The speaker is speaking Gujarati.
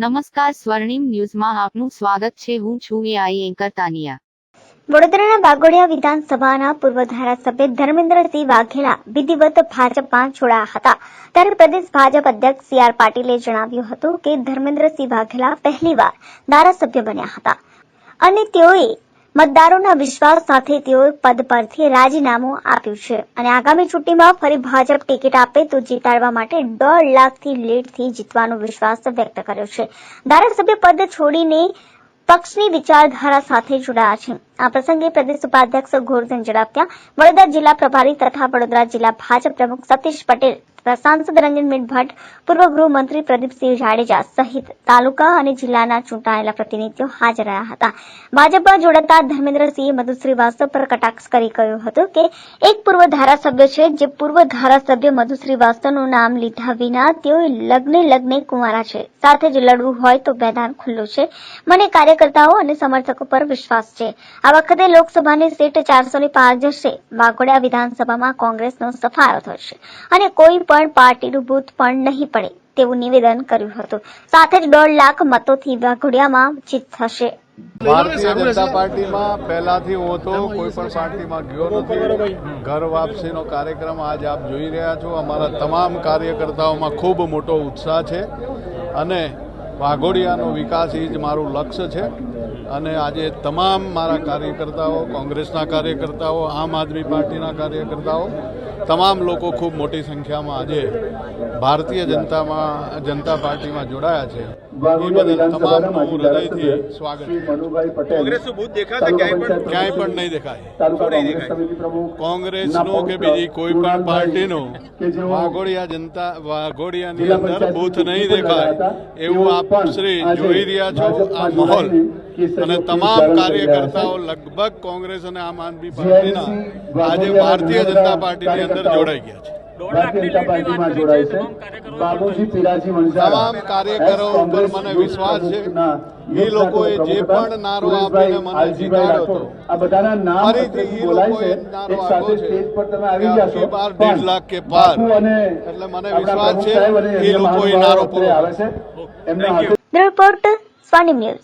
નમસ્કાર સ્વર્ણિમ ન્યૂઝમાં આપનું સ્વાગત છે. હું છું એઆઈ એન્કર તાનિયા વડોદરાના વાઘોડિયા વિધાનસભાના પૂર્વ ધારાસભ્ય ધર્મેન્દ્રસિંહ વાઘેલા વિધિવત ભાજપમાં જોડાયા હતા. ત્યારે પ્રદેશ ભાજપ અધ્યક્ષ સી આર પાટીલે જણાવ્યું હતું કે ધર્મેન્દ્રસિંહ વાઘેલા પહેલીવાર ધારાસભ્ય બન્યા હતા અને તેઓએ મતદારોના વિશ્વાસ સાથે તેઓએ પદ પરથી રાજીનામું આપ્યું છે. અને આગામી ચૂંટણીમાં ફરી ભાજપ ટિકિટ આપે તો જીતાડવા માટે દોઢ લાખથી લીડથી જીતવાનો વિશ્વાસ વ્યક્ત કર્યો છે. ધારાસભ્ય પદ છોડીને પક્ષની વિચારધારા સાથે જોડાયા છે. આ પ્રસંગે પ્રદેશ ઉપાધ્યક્ષ ગોરધન ઝડપિયા, વડોદરા જિલ્લા પ્રભારી તથા વડોદરા જિલ્લા ભાજપ પ્રમુખ સતીશ પટેલ તથા સાંસદ રંજનબેન ભટ્ટ પૂર્વ ગૃહમંત્રી પ્રદીપસિંહ જાડેજા સહિત તાલુકા અને જિલ્લાના ચૂંટાયેલા પ્રતિનિધિઓ હાજર રહ્યા હતા. ભાજપમાં જોડાતા ધર્મેન્દ્રસિંહે મધુ શ્રીવાસ્તવ પર કટાક્ષ કરી કહ્યું હતું કે, એક પૂર્વ ધારાસભ્ય છે જે પૂર્વ ધારાસભ્ય મધુ શ્રીવાસ્તવનું નામ લીધા વિના તેઓ લગ્ને લગ્ને કુંવારા છે. સાથે જ લડવું હોય તો મેદાન ખુલ્લું છે. મને કાર્યકર્તાઓ અને સમર્થકો પર વિશ્વાસ છે. આ વખતે લોકસભાની સીટ ચારસો ની પાર જશે. વાઘોડિયા વિધાનસભામાં કોંગ્રેસનો સફાયો થશે. અને કોઈ પણ પાર્ટીનું ભૂત પણ નહીં પડે તેવું નિવેદન કર્યું હતું. સાથે જ દોઢ લાખ મતોથી વાઘોડિયામાં જીત થશે. ભારતીય જનતા પાર્ટીમાં પહેલાથી હું તો કોઈ પણ પાર્ટીમાં ગયો નથી. ઘર વાપસીનો કાર્યક્રમ આજ આપ જોઈ રહ્યા છો. અમારા તમામ કાર્યકર્તાઓમાં ખૂબ મોટો ઉત્સાહ છે અને વાઘોડિયાનો વિકાસ એ જ મારું લક્ષ્ય છે. અને આજે તમામ મારા કાર્યકર્તાઓ કોંગ્રેસના કાર્યકર્તાઓ આમ આદમી પાર્ટીના કાર્યકર્તાઓ તમામ લોકો ખૂબ મોટી સંખ્યામાં આજે ભારતીય જનતામાં જનતા પાર્ટીમાં જોડાયા છે. એ બદલ તમામનું હું હૃદયથી સ્વાગત કોંગ્રેસ કોંગ્રેસનું બૂથ દેખાશે ક્યાંય પણ ક્યાંય પણ નહીં દેખાય. નહીં દેખાય. કોંગ્રેસનું કે બીજી કોઈ પણ પાર્ટીનું વાઘોડિયા જનતા વાઘોડિયાની અંદર બૂથ નહીં દેખાય એવું આપ શ્રી જોઈ રહ્યા છો આ માહોલ. અને તમામ કાર્યકર્તાઓ લગભગ કોંગ્રેસ અને આમ આદમી પાર્ટીના આજે ભારતીય જનતા પાર્ટીની અંદર જોડાઈ ગયા છે તમામ કાર્યકરો બાબુજી પીરાજી વણઝારા તમામ કાર્યકરો ઉપર મને વિશ્વાસ છે એ લોકોએ જે પણ નારો આપીને મને જીતાડ્યો હતો આ બધાના નામ ફરીથી એ લોકોએ નારો આપ્યો છે સ્ટેજ પર તમે આવી કે જશો આપકી બાર દેઢ લાખ કે પાર એટલે મને વિશ્વાસ છે એ એમના લોકો એ મહાનુભાવો નારો પૂરો આવે છે. રિપોર્ટ સ્વાનિમ ન્યૂઝ.